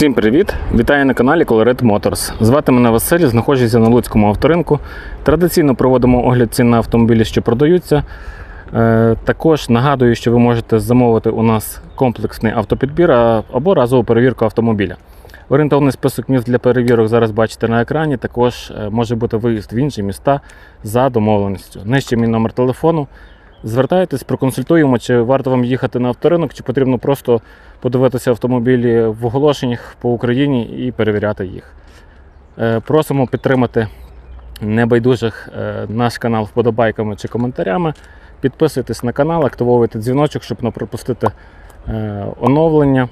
Всім привіт! Вітаю на каналі Colored Motors. Звати мене Василь, знаходжуся на Луцькому авторинку. Традиційно проводимо огляд цін на автомобілі, що продаються. Е, Також нагадую, що ви можете замовити у нас комплексний автопідбір або разову перевірку автомобіля. Орієнтовний список міст для перевірок зараз бачите на екрані. Також е, може бути виїзд в інші міста за домовленістю. Нижче мій номер телефону. Звертайтесь, проконсультуємо, чи варто вам їхати на авторинок, чи потрібно просто подивитися автомобілі в оголошеннях по Україні і перевіряти їх. Е, Просимо підтримати небайдужих е, наш канал вподобайками чи коментарями. Підписуйтесь на канал, активовуйте дзвіночок, щоб не пропустити е, оновлення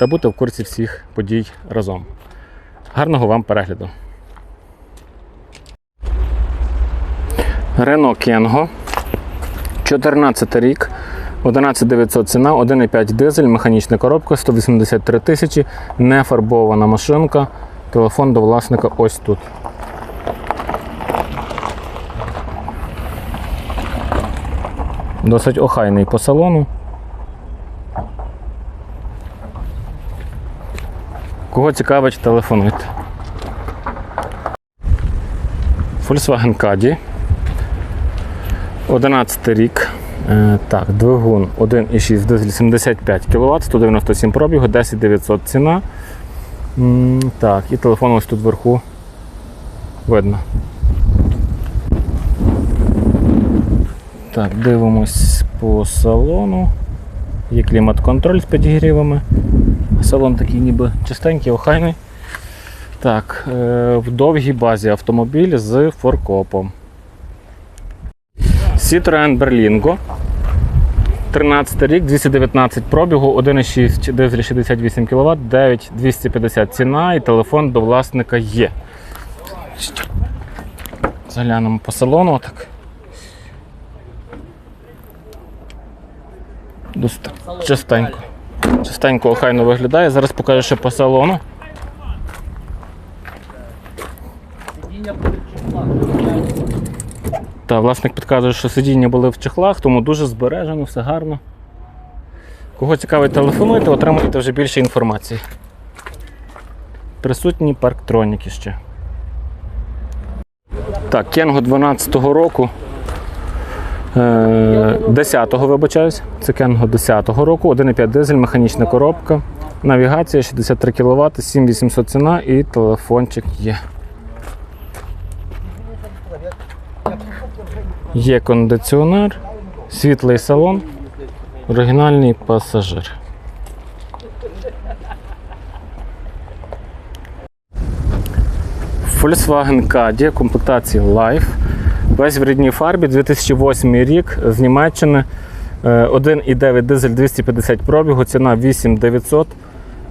та бути в курсі всіх подій разом. Гарного вам перегляду! Рено Кенго. 14 рік, 11900 ціна, 1,5 дизель, механічна коробка, 183 тисячі, не фарбована машинка. Телефон до власника ось тут. Досить охайний по салону. Кого цікавить, телефонуйте. Volkswagen Caddy. 11 рік. Е, Так, двигун 1,6 дизель 75 кВт, 197 пробігу, 10 900 ціна. Так, і телефон ось тут вверху видно. Так, дивимось по салону. Є клімат-контроль з підігрівами. Салон такий ніби чистенький, охайний. Так, е, в довгій базі автомобіль з форкопом. Citroen Berlingo. 13 рік, 219 пробігу, 1,6 дизель 68 кВт, 9250 ціна і телефон до власника є. Заглянемо по салону. Так. Частенько. Частенько охайно виглядає. Зараз покажу ще по салону. Та власник підказує, що сидіння були в чехлах, тому дуже збережено, все гарно. Кого цікавить, телефонуйте, отримуєте вже більше інформації. Присутні парктроніки ще. Так, Кенго 12-го року. Е, 10-го, вибачаюсь. Це Кенго 10-го року, 1,5 дизель, механічна коробка. Навігація 63 кВт, 7800 ціна і телефончик є. Є кондиціонер, світлий салон, оригінальний пасажир. Volkswagen Caddy комплектації Life. Весь в рідній фарбі 2008 рік з Німеччини. Е, 1,9 дизель 250 пробігу, ціна 8900.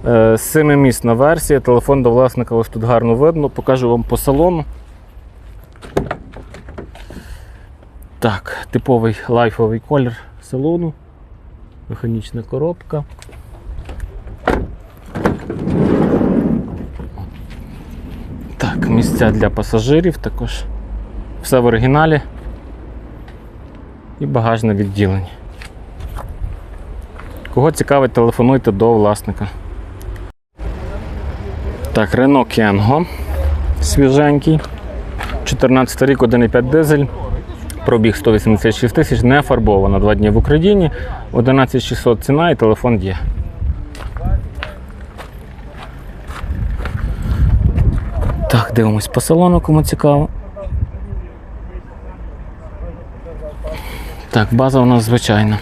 Е, Семимісна версія. Телефон до власника ось тут гарно видно. Покажу вам по салону. Так, типовий лайфовий колір салону, механічна коробка. Так, місця для пасажирів також. Все в оригіналі. І багажне відділення. Кого цікавить, телефонуйте до власника. Так, Renault Kangoo свіженький. 14 рік, 1,5 дизель. Пробіг 186 тисяч, не фарбована. Два дні в Україні, 11600 ціна і телефон є. Так, дивимось по салону, кому цікаво. Так, база у нас звичайна.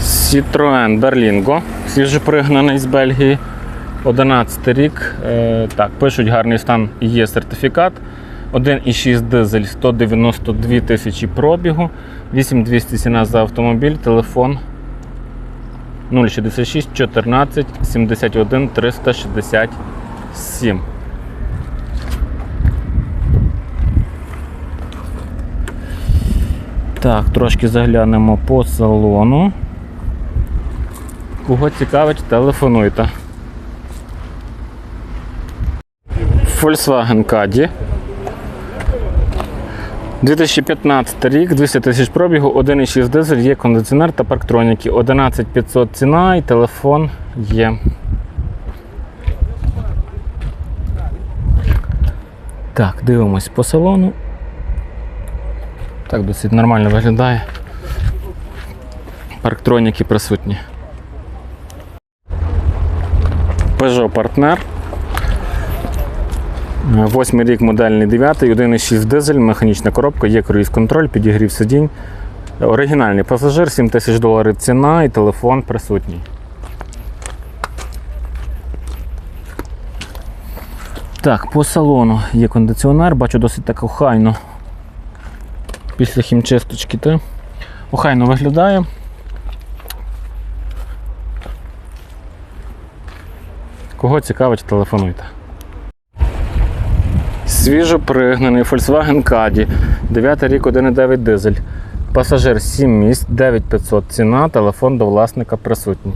Citroen Berlingo, свіжопригнаний з Бельгії. 11 рік. Е, так, пишуть гарний стан, є сертифікат. 1,6 дизель, 192 тисячі пробігу, 8200 ціна за автомобіль, телефон 066 14 71 367. Так, трошки заглянемо по салону. Кого цікавить, телефонуйте. Volkswagen Caddy. 2015 рік, 200 тисяч пробігу, 1,6 дизель, є кондиціонер та парктроніки. 11500 ціна і телефон є. Так, дивимось по салону. Так, досить нормально виглядає. Парктроніки присутні. Peugeot партнер. Восьмий рік модельний 9, 1,6 дизель, механічна коробка, є круїз контроль, підігрів сидінь. Оригінальний пасажир, 7 тисяч доларів ціна і телефон присутній. Так, по салону є кондиціонер, бачу досить так охайно. Після хімчисточки те. Охайно виглядає. Кого цікавить, телефонуйте. Свіжо пригнаний Volkswagen Caddy, 9 рік 1,9 дизель. Пасажир 7 місць, 9500 ціна, телефон до власника присутній.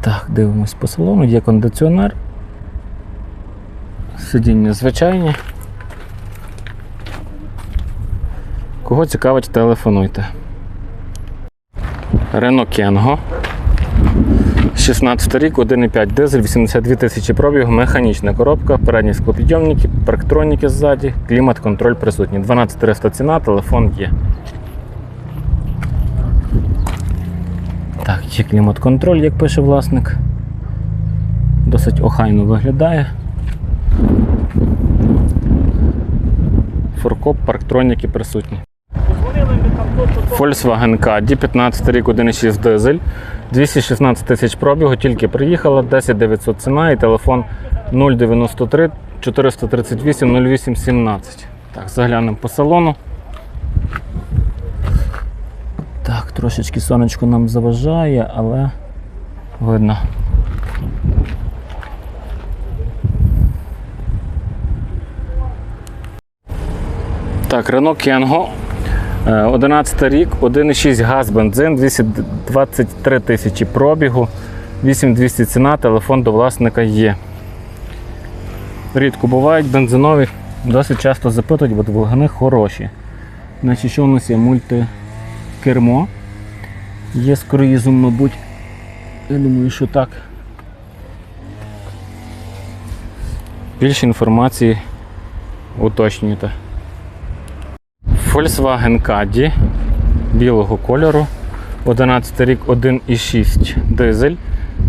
Так, дивимось по салону, є кондиціонер. Сидіння звичайні. Кого цікавить, телефонуйте. Renault Kengo. 16 рік, 1,5 дизель, 82 тисячі пробігу, механічна коробка, передні склопідйомники, парктроніки ззаді, клімат-контроль присутній. 12300 ціна, телефон є. Так, є клімат-контроль, як пише власник. Досить охайно виглядає. Форкоп, парктроніки присутні. Volkswagen Caddy, 15 рік, 1,6 дизель, 216 тисяч пробігу, тільки приїхала, 10 900 ціна і телефон 093 438 08 17. Так, заглянемо по салону. Так, трошечки сонечко нам заважає, але видно. Так, Renault Kengo. Е, 11 рік, 1,6 газ, бензин, 223 тисячі пробігу, 8200 ціна, телефон до власника є. Рідко бувають бензинові, досить часто запитують, бо двигуни хороші. Значить, що у нас є мультикермо. Є з круїзом, мабуть. Я думаю, що так. Більше інформації уточнюйте. Volkswagen Caddy білого кольору. 11 рік 1,6 дизель.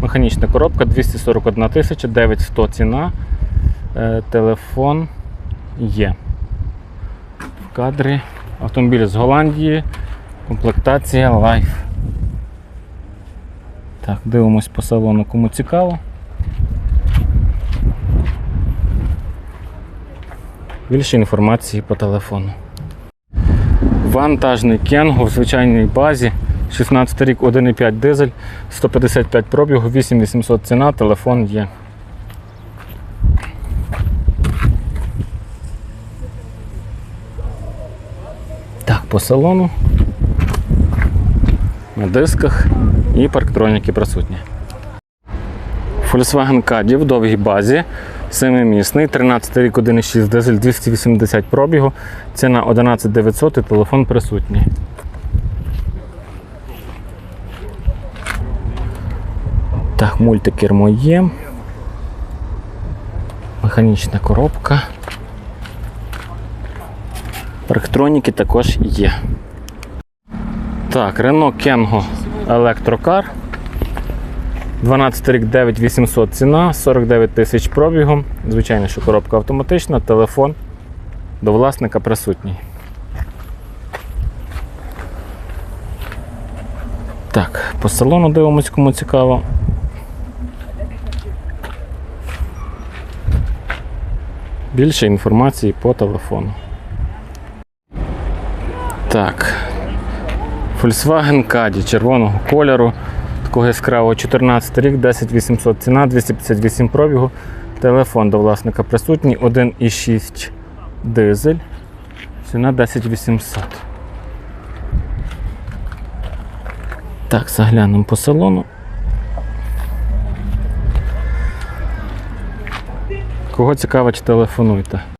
Механічна коробка 241 тисяча, 9100 ціна. Е, телефон є. В кадрі. Автомобіль з Голландії. Комплектація Life. Так, дивимось по салону, кому цікаво. Більше інформації по телефону. Вантажний Кенго в звичайній базі. 16 рік 1,5 дизель, 155 пробігу, 8800 ціна, телефон є. Так, по салону. На дисках і парктроніки присутні. Volkswagen Caddy в довгій базі. Семимісний, 13 рік 1,6 дизель, 280 пробігу, ціна 11 900 і телефон присутній. Так, мультикермо є. Механічна коробка. Парктроніки також є. Так, Renault Kengo Електрокар. 12 рік 9800 ціна, 49 тисяч пробігом. Звичайно, що коробка автоматична, телефон до власника присутній. Так, по салону дивимось, кому цікаво. Більше інформації по телефону. Так. Volkswagen Caddy червоного кольору такого яскравого 14 рік, 10800 ціна, 258 пробігу. Телефон до власника присутній, 1,6 дизель. Ціна 10800. Так, заглянемо по салону. Кого цікавить, телефонуйте.